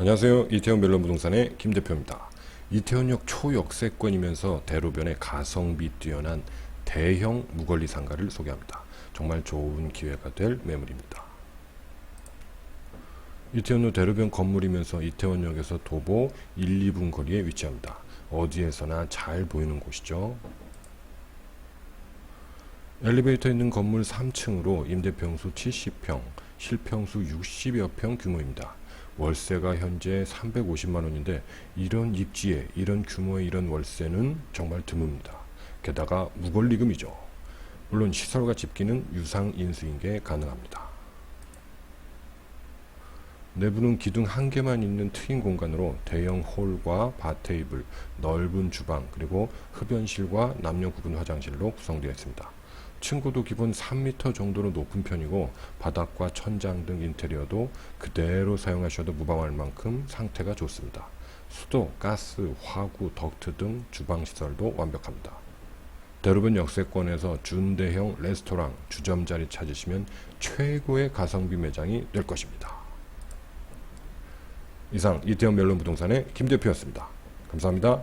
안녕하세요. 이태원 멜론 부동산의 김 대표입니다. 이태원역 초역세권이면서 대로변에 가성비 뛰어난 대형 무권리 상가를 소개합니다. 정말 좋은 기회가 될 매물입니다. 이태원로 대로변 건물이면서 이태원역에서 도보 1, 2분 거리에 위치합니다. 어디에서나 잘 보이는 곳이죠. 엘리베이터 있는 건물 3층으로 임대평수 70평, 실평수 60여 평 규모입니다. 월세가 현재 350만 원인데 이런 입지에 이런 규모의 이런 월세는 정말 드뭅니다. 게다가 무권리금이죠. 물론 시설과 집기는 유상 인수인계 가능합니다. 내부는 기둥 한 개만 있는 트인 공간으로 대형 홀과 바 테이블, 넓은 주방, 그리고 흡연실과 남녀 구분 화장실로 구성되어 있습니다. 층고도 기본 3m 정도로 높은 편이고 바닥과 천장 등 인테리어도 그대로 사용하셔도 무방할 만큼 상태가 좋습니다. 수도, 가스, 화구, 덕트 등 주방 시설도 완벽합니다. 대로변 역세권에서 준대형 레스토랑, 주점 자리 찾으시면 최고의 가성비 매장이 될 것입니다. 이상 이태원 멜론 부동산의 김 대표였습니다. 감사합니다.